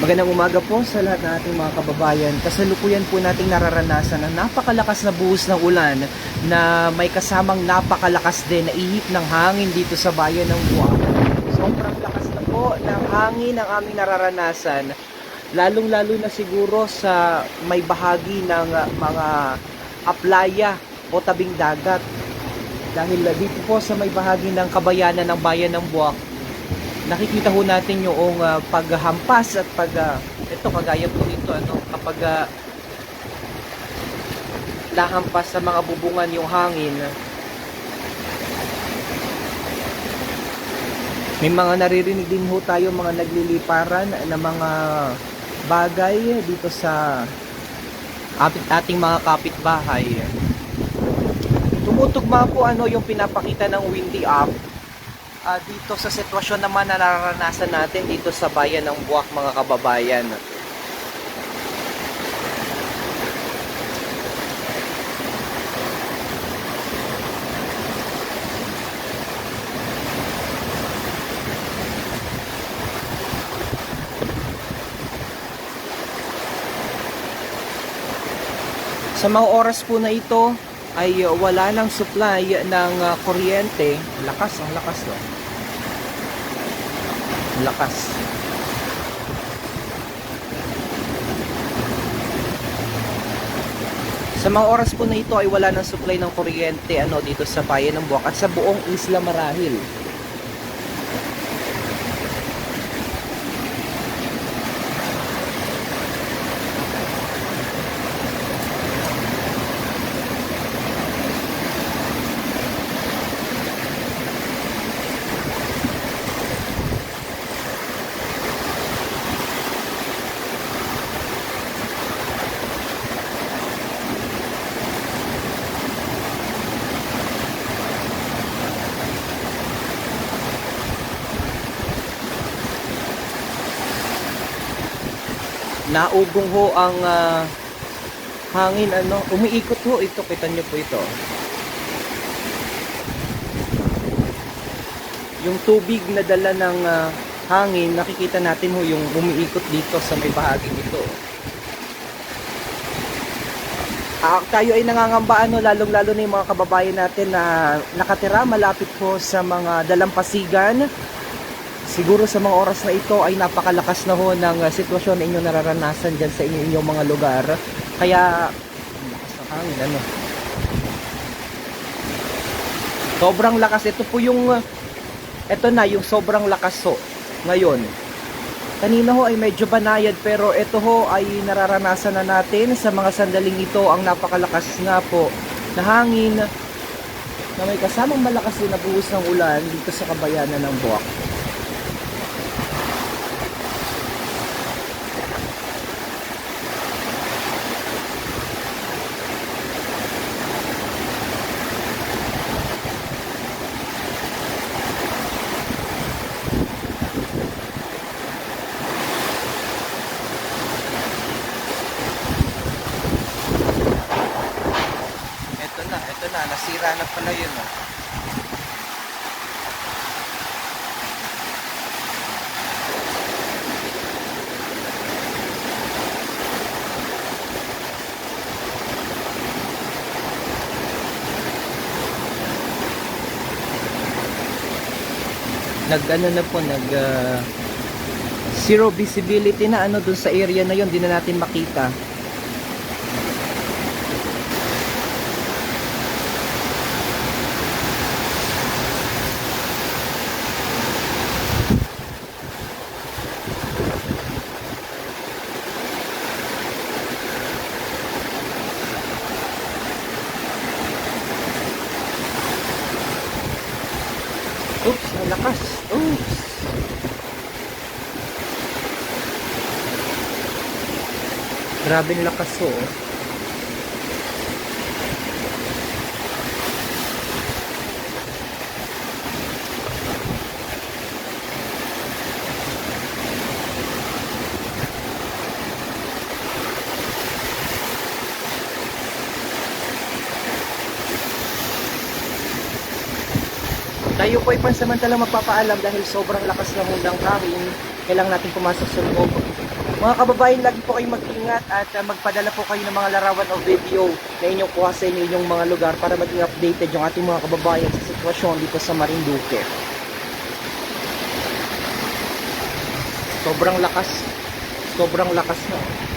Magandang umaga po sa lahat ng ating mga kababayan. Kasalukuyan po nating nararanasan ang napakalakas na buhos ng ulan na may kasamang napakalakas din na ihip ng hangin dito sa bayan ng Buwak. Sobrang lakas na po ng hangin ang aming nararanasan. Lalong-lalo na siguro sa may bahagi ng mga aplaya o tabing dagat. Dahil dito po sa may bahagi ng kabayanan ng bayan ng Buwak, nakikita ho natin yung uh, paghampas at pag uh, ito kagaya po nito ano kapag uh, lahampas sa mga bubungan yung hangin. May mga naririnig din ho tayo mga nagliliparan na mga bagay dito sa ating, ating mga kapitbahay. Tumutugma po ano yung pinapakita ng windy up Ah, dito sa sitwasyon naman na nararanasan natin dito sa bayan ng Buwak mga kababayan. Sa mga oras po na ito ay uh, wala nang supply ng uh, kuryente. Lakas, ang lakas no. Lakas. Sa mga oras po na ito ay wala nang supply ng kuryente ano dito sa bayan ng Buwak at sa buong isla marahil. Naugong ho ang ah, hangin ano, umiikot ho ito, kita niyo po ito. Yung tubig na dala ng ah, hangin, nakikita natin ho yung umiikot dito sa may bahagi nito. Ah, tayo ay nangangamba ano, lalong-lalo na yung mga kababayan natin na nakatira malapit po sa mga dalampasigan. Siguro sa mga oras na ito ay napakalakas na ho ng uh, sitwasyon na inyong nararanasan dyan sa inyo, inyong mga lugar. Kaya, lakas ng hangin, ano. Sobrang lakas. Ito po yung, uh, ito na, yung sobrang lakas ho. Ngayon, kanina ho ay medyo banayad pero ito ho ay nararanasan na natin sa mga sandaling ito ang napakalakas nga po na hangin na may kasamang malakas din na buhos ng ulan dito sa kabayanan ng Buwak. Ito na, ito na. Pala yun. Oh. Nag ano na po, nag ah, zero visibility na ano dun sa area na yun, di na natin makita. Oops, ang lakas. Oops. Grabe ang lakas oh. Tayo po ay pansamantalang magpapaalam dahil sobrang lakas ng hundang hangin. Kailangan natin pumasok sa loob. Mga kababayan, lagi po kayong mag-ingat at uh, magpadala po kayo ng mga larawan o video na inyong kuha sa inyo inyong mga lugar para maging updated yung ating mga kababayan sa sitwasyon dito sa Marinduque. Sobrang lakas. Sobrang lakas na.